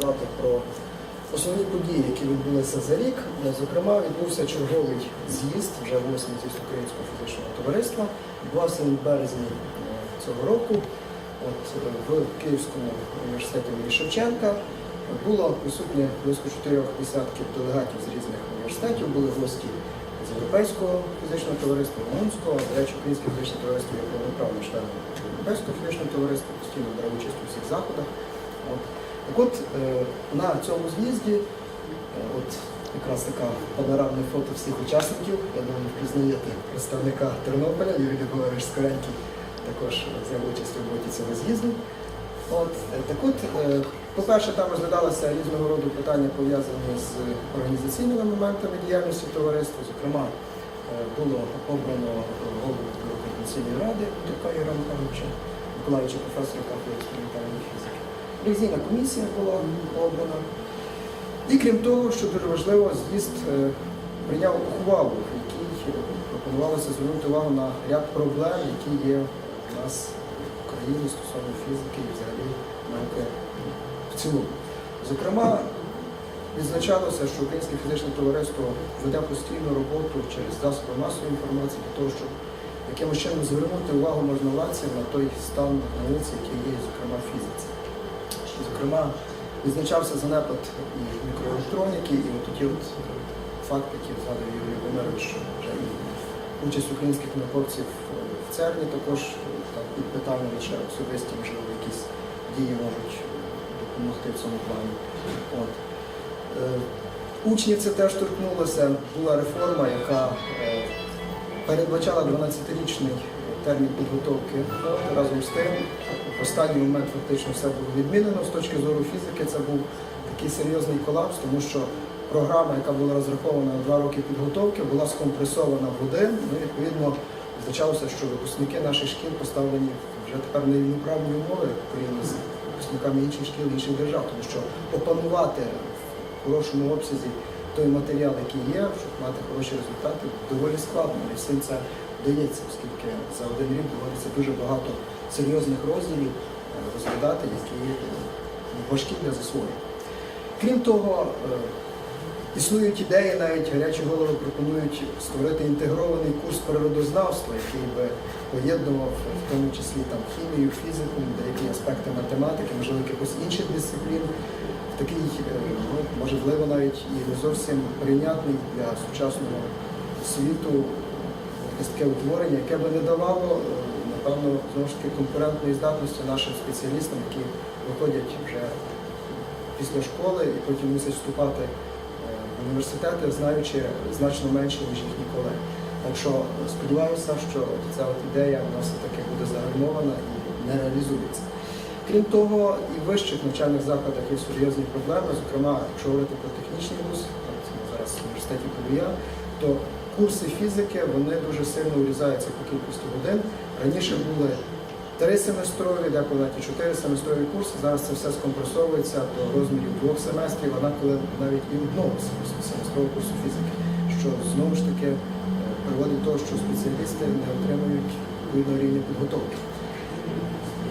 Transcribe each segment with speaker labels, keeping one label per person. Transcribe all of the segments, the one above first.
Speaker 1: Казати про основні події, які відбулися за рік. Зокрема, відбувся черговий з'їзд, вже восьмий з'їзд Українського фізичного товариства. Відбувався в березні е, цього року. От, е, в Київському університеті імені Шевченка було присутнє близько чотирьох десятків делегатів з різних університетів, були гості з Європейського фізичного товариства, Румунського, до речі, Українське фізичне товариство є повноправним членом Європейського фізичного товариства, постійно бере участь у всіх заходах. От. Так от е, на цьому з'їзді, е, от якраз така панорамне фото всіх учасників, я думаю, впізнаєте представника Тернополя, Юрій Григорович Скоренький, також взяв участь у роботі цього з'їзду. От, е, так от, по-перше, там розглядалися різного роду питання, пов'язані з організаційними моментами діяльності товариства. Зокрема, було обрано голову координаційної ради Дюка Михайловича, Миколаївича професора кафедри експериментальної фізики. Ревізійна комісія була обрана. І крім того, що дуже важливо, з'їзд е, прийняв ухвалу, в якій пропонувалося звернути увагу на ряд проблем, які є у нас в Україні стосовно фізики і взагалі науки в цілому. Зокрема, відзначалося, що Українське фізичне товариство веде постійну роботу через засоби масової інформації для того, щоб якимось чином звернути увагу можновладців на той стан науці, який є, зокрема, в фізиці. Зокрема, відзначався занепад і мікроелектроніки, і от ті от факти, які згадав Юрій Володимирович, що вже і участь українських науковців в ЦЕРНі також так, під питанням лише особисті, можливо, якісь дії можуть допомогти в цьому плані. От. Е, Учнів це теж торкнулося. Була реформа, яка е, передбачала 12-річний термін підготовки. Разом з тим, в останній момент фактично все було відмінено. З точки зору фізики це був такий серйозний колапс, тому що програма, яка була розрахована на два роки підготовки, була скомпресована в один. Ну, відповідно, визначалося, що випускники наших шкіл поставлені вже тепер на умови порівняно з випускниками інших шкіл інших держав, тому що опанувати в хорошому обсязі той матеріал, який є, щоб мати хороші результати, доволі складно. І всім це дається, оскільки за один рік доводиться дуже багато серйозних розділів е, розглядати, які е, важкі для засвоєння. Крім того, е, існують ідеї, навіть гарячі голови пропонують створити інтегрований курс природознавства, який би поєднував в тому числі там хімію, фізику, деякі аспекти математики, можливо, якихось інших дисциплін. Такий, ну, можливо, навіть і не зовсім прийнятний для сучасного світу якесь таке утворення, яке би не давало, е, напевно, знову ж таки конкурентної здатності нашим спеціалістам, які виходять вже після школи і потім мусять вступати е, в університети, знаючи значно менше, ніж їхні колеги. Так що сподіваюся, що ця от ідея вона все-таки буде загальмована і не реалізується. Крім того, і в вищих навчальних закладах є серйозні проблеми. Зокрема, якщо говорити про технічний вуз, зараз в університеті Ковія, то курси фізики вони дуже сильно урізаються по кількості годин. Раніше були три семестрові, деколи навіть чотири семестрові курси. Зараз це все скомпресовується до розмірів двох семестрів, а коли навіть і одного семестрового курсу фізики, що знову ж таки е, приводить до того, що спеціалісти не отримують відповідного рівня підготовки.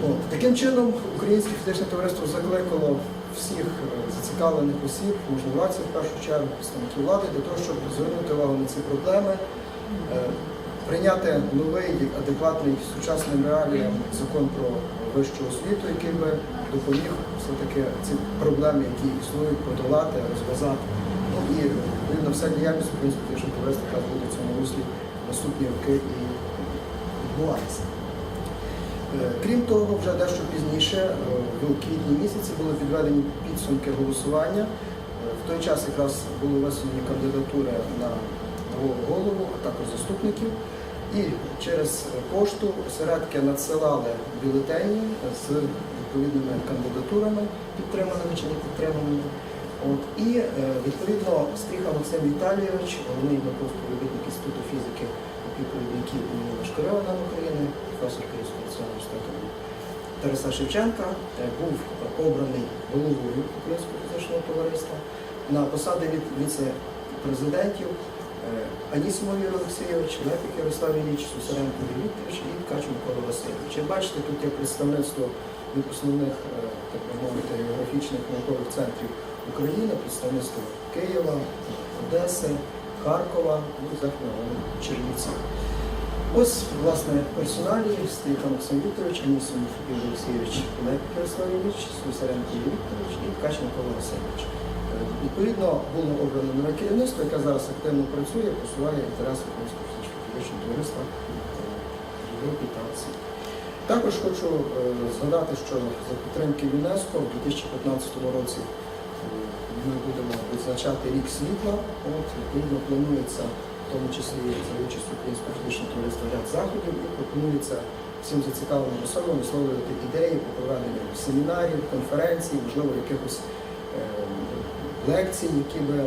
Speaker 1: От. Таким чином, Українське фізичне товариство закликало всіх е, зацікавлених осіб, можновладців в першу чергу, представників влади, для того, щоб звернути увагу на ці проблеми, е, прийняти новий адекватний сучасним реаліям закон про вищу освіту, який би допоміг все-таки ці проблеми, які існують, подолати, розв'язати. Ну і відповідно вся діяльність Українського фізичного товариства якраз буде в цьому руслі наступні роки і відбуватися. Е, Крім того, вже дещо пізніше, е, в квітні місяці, були підведені підсумки голосування. Е, В той час якраз були висунені кандидатури на голову, а також заступників. І через пошту осередки надсилали бюлетені з відповідними кандидатурами, підтриманими чи не підтриманими. От, і е, відповідно Стріха Максим Віталійович, головний науковий співробітник Інституту фізики опікувальників імені Машкарьова України, професор Київського національного університету Тараса Шевченка, е, був обраний головою Українського фізичного товариства на посади від віце-президентів е, Юрій Олексійович, Лепік Ярослав Ілліч, Сусаренко Юрій і Ткач Микола Васильович. Як бачите, тут є представництво від основних, е, так би мовити, географічних наукових центрів України, представництво Києва, Одеси, Харкова і Західного Чернівців. Ось, власне, персоналі Степан Максим Вікторович, Анісимов Ігор Олексійович, Лепік Ярославович, Слюсаренко Юрій Вікторович і Ткач Микола Васильович. Е, Відповідно, було обрано нове керівництво, яке зараз активно працює, просуває інтереси Українського фізично-фізичного товариства в Європі та світі. Також хочу е, згадати, що за підтримки ЮНЕСКО в 2015 році ми будемо відзначати рік світла. От, відповідно, планується в тому числі за участю Українського фізичного товариства ряд заходів і пропонується всім зацікавленим особам висловлювати ідеї по проведенню семінарів, конференцій, можливо, якихось е, лекцій, які би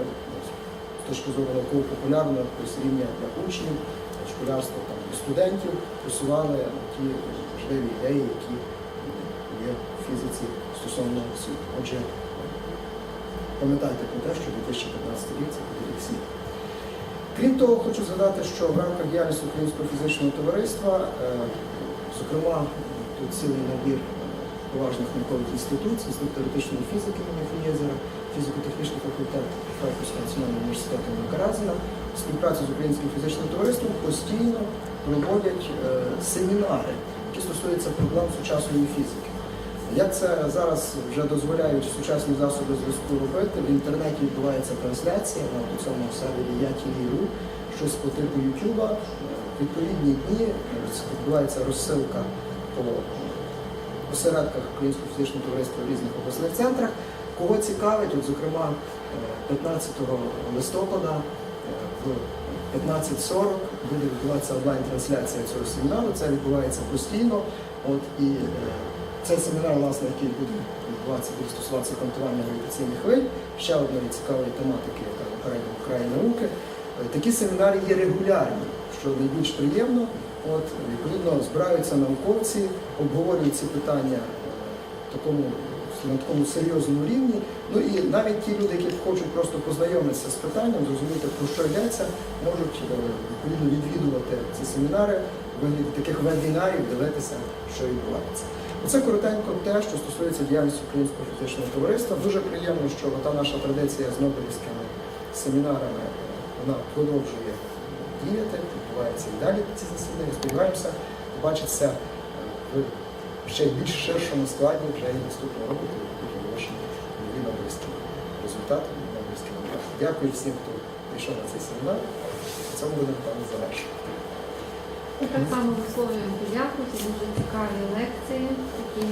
Speaker 1: з точки зору науково-популярного якогось рівня для учнів, школярства там, і студентів просували ті важливі ідеї, які є в фізиці стосовно світу. Отже, пам'ятайте про те, що 2015 рік це буде рік. Крім того, хочу згадати, що в рамках діяльності Українського фізичного товариства, е, зокрема, тут цілий набір поважних наукових інституцій, з теоретичної фізики імені Фієзера, фізико-технічний факультет Харківського національного університету Каразіна, співпраці з Українським фізичним товариством постійно проводять е, семінари, які стосуються проблем сучасної фізики. Як це зараз вже дозволяють сучасні засоби зв'язку робити, в інтернеті відбувається трансляція на цьому сервері Я.ру, щось по типу Ютуба. Відповідні дні е, відбувається розсилка по осередках Українського фізичного товариства в різних обласних центрах. Кого цікавить, от, зокрема, е, 15 листопада е, в 15.40 буде відбуватися онлайн-трансляція цього семінару. Це відбувається постійно. От, і е, цей семінар, власне, який буде відбуватися, буде стосуватися квантування гравітаційних хвиль, ще одної цікавої тематики, яка на передньому краї науки. Е, Такі семінари є регулярні, що найбільш приємно. От, відповідно, збираються науковці, обговорюють ці питання е, в такому, на такому серйозному рівні. Ну і навіть ті люди, які хочуть просто познайомитися з питанням, зрозуміти, про що йдеться, можуть е, відповідно відвідувати ці семінари, вигляді таких вебінарів, дивитися, що відбувається. Оце коротенько те, що стосується діяльності Українського фізичного товариства. Дуже приємно, що та наша традиція з Нобелівськими семінарами е, вона продовжує діяти, відбувається і далі ці засідання. Сподіваємося побачитися е, в ще більш ширшому складі вже і наступного року, коли оголошені нові Нобелівські результати, Нобелівські. Дякую всім, хто прийшов на цей семінар. На цьому будемо певно завершувати.
Speaker 2: Так само висловлюємо подяку, це дуже цікаві лекції, такі